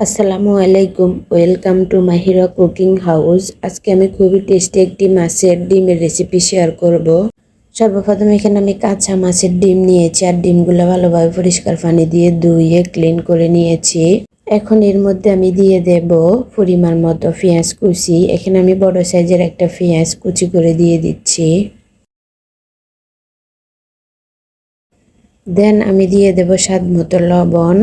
আসসালামু আলাইকুম, welcome to Mahira cooking house. আজকে আমি খুবই টেস্টি একটি মাছের ডিমের রেসিপি শেয়ার করব। সর্বপ্রথম এখানে আমি কাঁচা মাছের ডিম নিয়েছি আর ডিমগুলো ভালোভাবে পরিষ্কার পানি দিয়ে ধুয়ে ক্লিন করে নিয়েছি। এখন এর মধ্যে আমি দিয়ে দেব পরিমাণ মতো পেঁয়াজ কুচি। এখানে আমি বড় সাইজের একটা পেঁয়াজ কুচি করে দিয়ে দিচ্ছি। দেন আমি দিয়ে দেব স্বাদ মতো লবণ।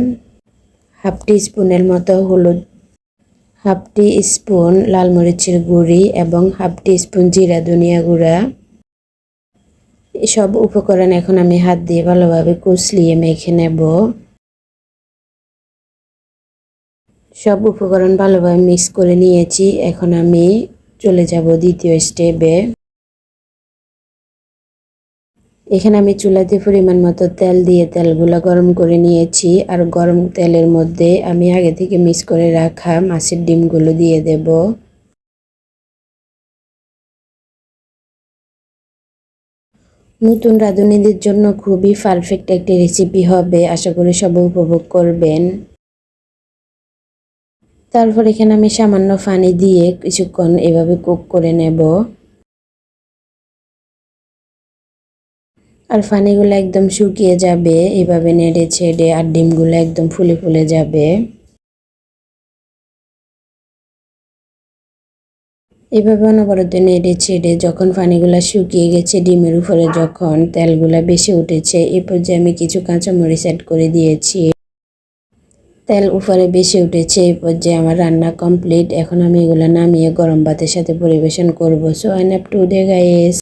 হাফ টি স্পুনের মতো হলুদ, হাফ টি স্পুন লাল মরিচের গুঁড়ি এবং হাফ টি স্পুন জিরা, ধনিয়া গুঁড়া। সব উপকরণ এখন আমি হাত দিয়ে ভালোভাবে কুচলিয়ে মেখে নেব। সব উপকরণ ভালোভাবে মিক্স করে নিয়েছি। এখন আমি চলে যাব দ্বিতীয় স্টেপে। এখানে আমি চুলাতে পরিমাণ মতো তেল দিয়ে তেলগুলো গরম করে নিয়েছি আর গরম তেলের মধ্যে আমি আগে থেকে মিক্স করে রাখা মাছের ডিমগুলো দিয়ে দেব। নতুন রাঁধুনিদের জন্য খুবই পারফেক্ট একটি রেসিপি হবে, আশা করি সব উপভোগ করবেন। তারপর এখানে আমি সামান্য পানি দিয়ে কিছুক্ষণ এভাবে কুক করে নেব। আর পানিগুলো একদম শুকিয়ে যাবে। এভাবে নেড়ে ছেড়ে আর ডিমগুলো একদম ফুলে ফুলে যাবে। এভাবে অনবরত নেড়ে ছেড়ে যখন পানিগুলো শুকিয়ে গেছে ডিমের উপরে যখন তেলগুলো বেশি উঠেছে, এ পর্যায়ে আমি কিছু কাঁচামরিচ অ্যাড করে দিয়েছি। তেল উপরে বেশি উঠেছে এই পর্যায়ে আমার রান্না কমপ্লিট এখন আমি এগুলো নামিয়ে গরম ভাতের সাথে পরিবেশন করব। So I have today guys